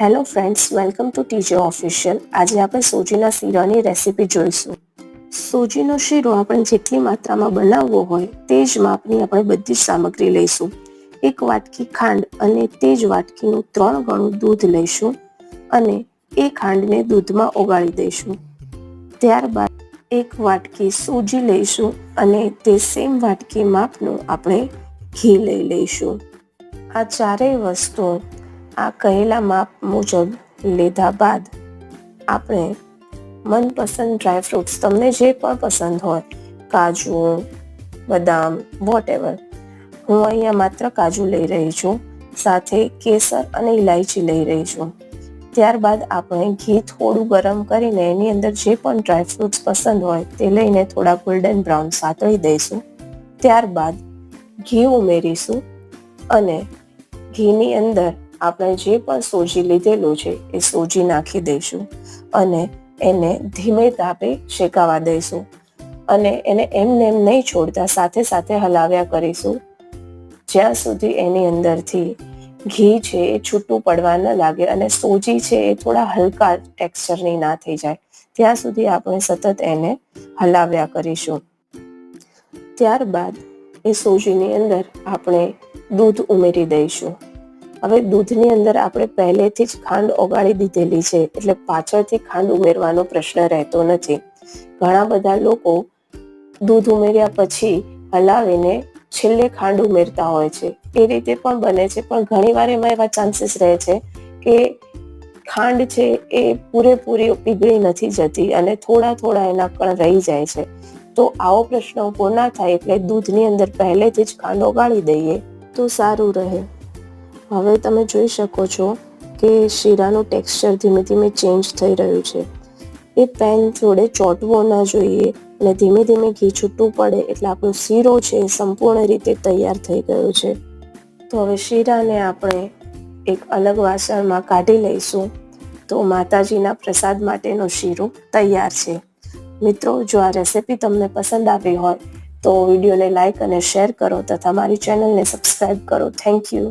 Hello friends welcome to TJ official આજે આપણે સોજીના શીરાની recipe જોઈશું. સોજીનો શીરો આપણે જેટલી માત્રામાં બનાવવો હોય તે જ માપની આપણે બધી જ સામગ્રી લઈશું. એક વાટકી ખાંડ અને તે જ વાટકીનું ત્રણ ગણું દૂધ લઈશું અને એ ખાંડને દૂધમાં ઓગાળી દઈશું. ત્યારબાદ એક વાટકી સૂજી લઈશું અને તે સેમ વાટકી માપનું આપણે ઘી લઈ લઈશું. આ ચારેય વસ્તુઓ આ કહેલા માપ મુજબ લીધા બાદ આપણે મનપસંદ ડ્રાય ફ્રૂટ્સ તમને જે પણ પસંદ હોય, કાજુ, બદામ વોટ એવર હું અહીંયા માત્ર કાજુ લઈ રહી છું, સાથે કેસર અને ઇલાયચી લઈ રહી છું. ત્યારબાદ આપણે ઘી થોડું ગરમ કરીને એની અંદર જે પણ ડ્રાય ફ્રૂટ્સ પસંદ હોય તે લઈને થોડા ગોલ્ડન બ્રાઉન સાતળી દઈશું. ત્યારબાદ ઘી ઉમેરીશું અને ઘીની અંદર આપણે જે પણ સોજી લીધેલું છે, એ સોજી નાખી દઈશું અને એને ધીમે તાપે શેકાવા દઈશું. અને એને એમને એમ નહીં છોડતા, સાથે સાથે હલાવ્યા કરીશું. જ્યાં સુધી એની અંદરથી ઘી છે, એ છૂટું પડવા ન લાગે અને સોજી છે, એ થોડા હલકા ટેક્સચરની ના થઈ જાય, ત્યાં સુધી આપણે સતત એને હલાવ્યા કરીશું. ત્યારબાદ એ સોજીની અંદર આપણે દૂધ ઉમેરી દઈશું. હવે દૂધની અંદર આપણે પહેલેથી જ ખાંડ ઓગાળી દીધેલી છે, એટલે પાછળથી ખાંડ ઉમેરવાનો પ્રશ્ન રહેતો નથી. ઘણા બધા લોકો દૂધ ઉમેર્યા પછી હલાવીને છેલ્લે ખાંડ ઉમેરતા હોય છે. એ રીતે પણ બને છે, પણ ઘણીવાર એમાં એવા ચાન્સીસ રહે છે કે ખાંડ છે એ પૂરેપૂરી પીગળી નથી જતી અને થોડા થોડા એના કણ રહી જાય છે. તો આવો પ્રશ્ન ઊભો ના થાય એટલે દૂધની અંદર પહેલેથી જ ખાંડ ઓગાળી દઈએ તો સારું રહે. હવે તમે જોઈ શકો છો કે શીરાનું ટેક્સચર ધીમે ધીમે ચેન્જ થઈ રહ્યું છે. એ પેન જોડે ચોંટવો ન જોઈએ અને ધીમે ધીમે ઘી છૂટું પડે એટલે આપણો શીરો છે સંપૂર્ણ રીતે તૈયાર થઈ ગયો છે. તો હવે શીરાને આપણે એક અલગ વાસણમાં કાઢી લઈશું. તો માતાજીના પ્રસાદ માટેનો શીરો તૈયાર છે. મિત્રો, જો આ રેસિપી તમને પસંદ આવી હોય તો વિડીયોને લાઇક અને શેર કરો તથા મારી ચેનલને સબસ્ક્રાઈબ કરો. Thank you